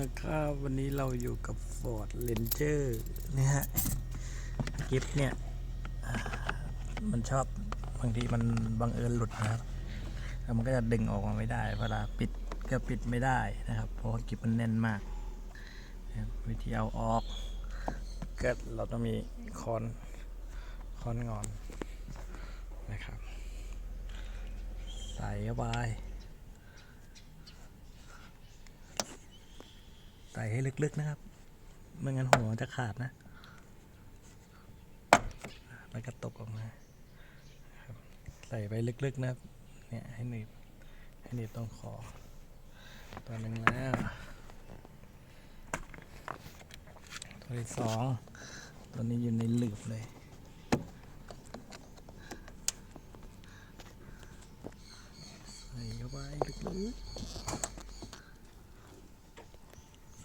นะครับวันนี้เราอยู่กับ Ford Ranger นี่ฮะกิฟเนี่ย มันชอบบางทีมันบังเอิญหลุดนะครับ แล้วมันก็จะดึงออกมาไม่ได้ เวลาปิดก็ปิดไม่ได้นะครับ เพราะกิฟมันแน่นมาก วิธีเอาออกก็เราต้องมีคอนคอนงอนนะครับ ใส่เข้าไป ใส่ให้ลึกๆนะครับ ไม่งั้นหัวจะขาดนะ แล้วก็ตกออกมาใส่ไปลึกๆนะครับ เนี่ยให้หนีบให้หนีบตรงคอตัวหนึ่งแล้ว ตัวที่สองตัวนี้อยู่ในหลืบเลยใส่เข้าไปลึกๆ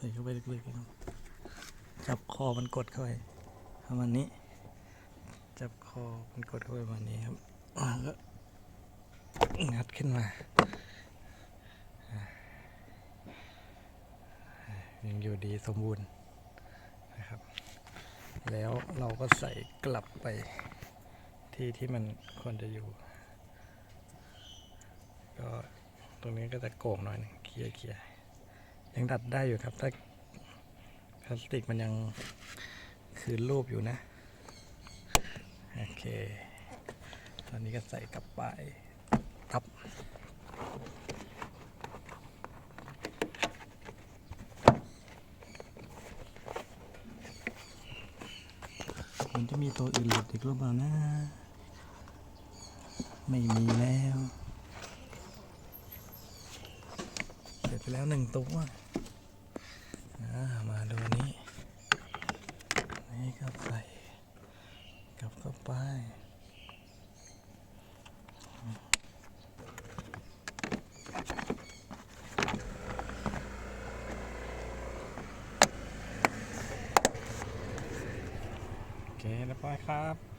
ใส่เข้าไปลึกๆครับจับคอมันกดเข้าไปประมาณนี้ จับคอมันกดเข้าไปประมาณนี้ครับแล้วก็งัดขึ้นมา ยังอยู่ดีสมบูรณ์นะครับ แล้วเราก็ใส่กลับไปที่ที่มันควรจะอยู่ ก็ตรงนี้ก็จะโก่งหน่อยนึงเคลียร์เคลียร์ ยังดัดได้อยู่ครับ ถ้าพลาสติกมันยังคืนรูปอยู่นะ โอเค ตอนนี้ก็ใส่กลับไปทับมันจะมีตัวอื่นหลุดอีกหรือเปล่านะ ไม่มีแล้ว เสร็จไป แล้วหนึ่งตัวมาดูนี้ นี่ก็ใส่กลับเข้าไปโอเคเรียบร้อยครับ